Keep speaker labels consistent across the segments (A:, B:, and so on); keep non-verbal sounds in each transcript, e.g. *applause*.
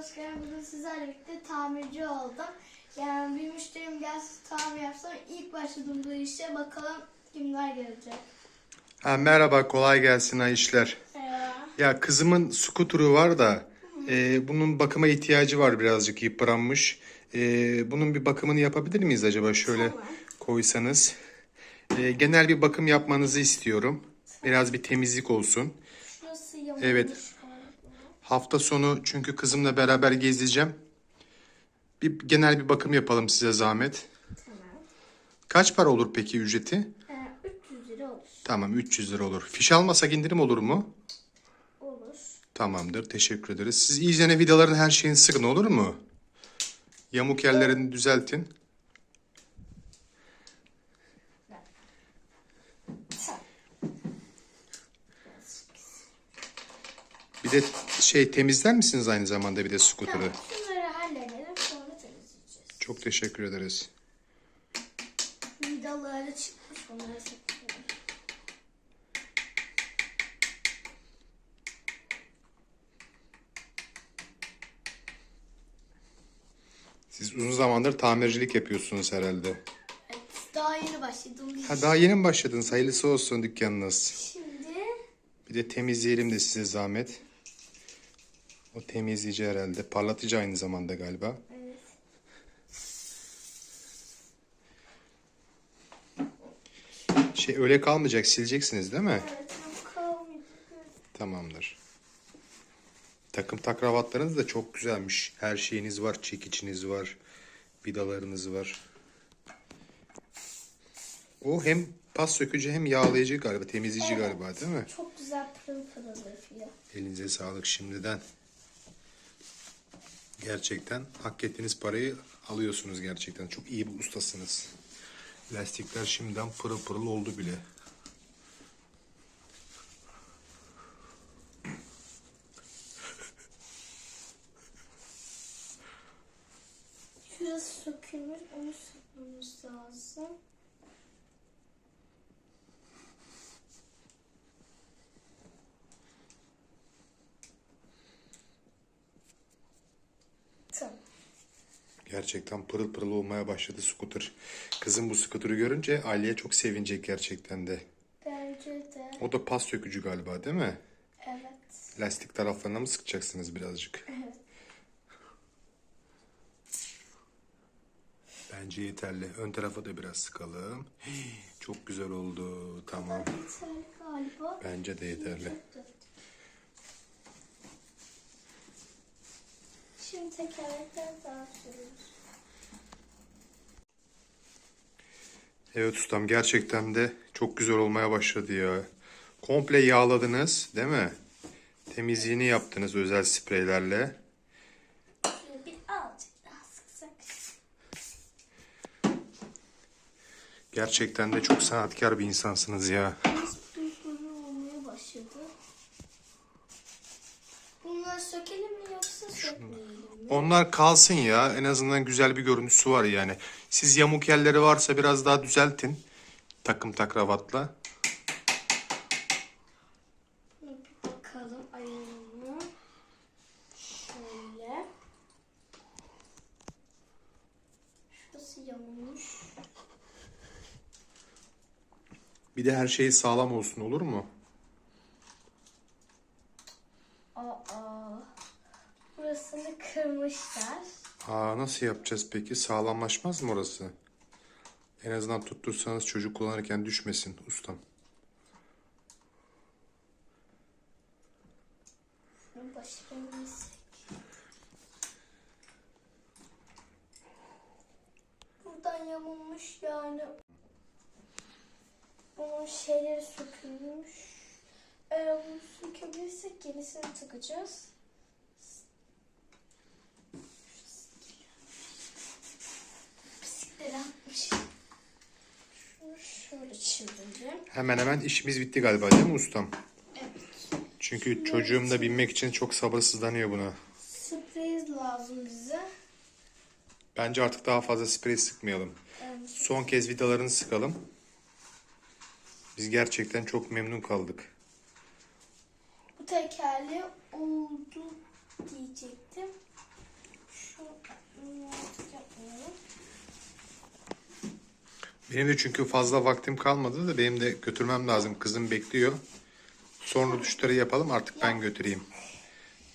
A: Özkan bugün sizlerle birlikte tamirci oldum. Yani bir müşterim gelsin tamir yapsam ilk başladığım bu işe bakalım kimler gelecek.
B: Ha, merhaba, kolay gelsin ha işler.
A: Merhaba.
B: Ya kızımın skuturu var da e, bunun bakıma ihtiyacı var birazcık yıpranmış. E, bunun bir bakımını yapabilir miyiz acaba şöyle
A: Tamam.
B: koysanız? E, genel bir bakım yapmanızı istiyorum. Biraz bir temizlik olsun.
A: Şurası yamulmuş.
B: Evet. Hafta sonu çünkü kızımla beraber gezeceğim. Bir genel bir bakım yapalım size zahmet.
A: Tamam.
B: Kaç para olur peki ücreti?
A: Ee, 300 lira olur.
B: Tamam 300 lira olur. Fiş almasak indirim olur mu?
A: Olur.
B: Tamamdır. Teşekkür ederiz. Siz iyicene vidaların her şeyini sıkın olur mu? Yamuk yerlerini düzeltin. Bir de şey temizler misiniz aynı zamanda bir de skuturu?
A: Tamam. Şunları halledelim sonra temizleyeceğiz.
B: Çok teşekkür ederiz.
A: Vidaları çıkmış onları saklayalım.
B: Siz uzun zamandır tamircilik yapıyorsunuz herhalde.
A: Evet, daha yeni başladım.
B: Ha daha yeni mi başladınız? Hayırlısı olsun dükkanınız.
A: Şimdi
B: Bir de temizleyelim de size zahmet. O temizleyici herhalde. Parlatıcı aynı zamanda galiba.
A: evet.
B: Şey öyle kalmayacak sileceksiniz değil mi?
A: Evet, kalmayacak.
B: Tamamdır. Takım takravatlarınız da çok güzelmiş. Her şeyiniz var, çekiciniz var, vidalarınız var. O hem pas sökücü hem yağlayıcı galiba, temizleyici
A: Evet.
B: galiba değil mi?
A: Çok güzel pırıl pırıl yapıyor.
B: Elinize sağlık şimdiden. Gerçekten hak ettiğiniz parayı alıyorsunuz gerçekten. Çok iyi bir ustasınız. Lastikler şimdiden pırıl pırıl oldu bile.
A: Şurası sökülmüş, onu sökmemiz lazım. Tamam.
B: Gerçekten pırıl pırıl olmaya başladı scooter. Kızım bu scooter'ı görünce Aliye çok sevinecek gerçekten de.
A: Bence de.
B: O da pas sökücü galiba değil mi?
A: Evet.
B: Lastik taraflarına mı sıkacaksınız birazcık?
A: Evet.
B: Bence yeterli. Ön tarafa da biraz sıkalım. Hii, *gasps* Çok güzel oldu. Tamam.
A: Yeterli galiba.
B: Bence de yeterli.
A: Şimdi tekerlekler daha sürüyoruz.
B: Evet ustam gerçekten de çok güzel olmaya başladı ya. Komple yağladınız değil mi? Temizliğini yaptınız özel spreylerle.
A: Şöyle bir azıcık daha sıksak.
B: Gerçekten de çok sanatkar bir insansınız ya.
A: Biraz duyguları olmaya başladı. Bunları sökelim mi yoksa sökmeyelim mi?
B: Onlar kalsın ya. En azından güzel bir görüntüsü var yani. Siz yamuk yerleri varsa biraz daha düzeltin. Takım takravatla.
A: Bakalım ayarını. Şöyle. Şurası yamulmuş.
B: Bir de her şey sağlam olsun olur mu? Nasıl yapacağız peki? Sağlamlaşmaz mı orası? En azından tuttursanız çocuk kullanırken düşmesin ustam.
A: Buradan yamulmuş yani. Bunun şeyleri sökülmüş. Eğer bunu sökebilirsek yenisini takacağız. açıldı.
B: Hemen hemen işimiz bitti galiba değil mi ustam?
A: Evet.
B: Çünkü Şimdi çocuğum da binmek için çok sabırsızlanıyor buna.
A: Sürpriz lazım bize.
B: Bence artık daha fazla sprey sıkmayalım.
A: Evet.
B: Son kez vidalarını sıkalım. Biz gerçekten çok memnun kaldık.
A: Bu tekerleği oldu diyecektim. Şu yapmayalım.
B: Benim de çünkü fazla vaktim kalmadı da benim de götürmem lazım. Kızım bekliyor. Sonra duşları yapalım artık ben götüreyim.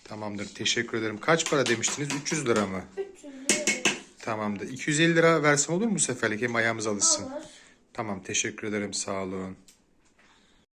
B: Tamamdır teşekkür ederim. Kaç para demiştiniz? 300 lira mı?
A: 300 lira
B: Tamamdır. 250 lira versem olur mu bu seferlik? Hem ayağımız alışsın.
A: olur.
B: Tamam teşekkür ederim sağ olun.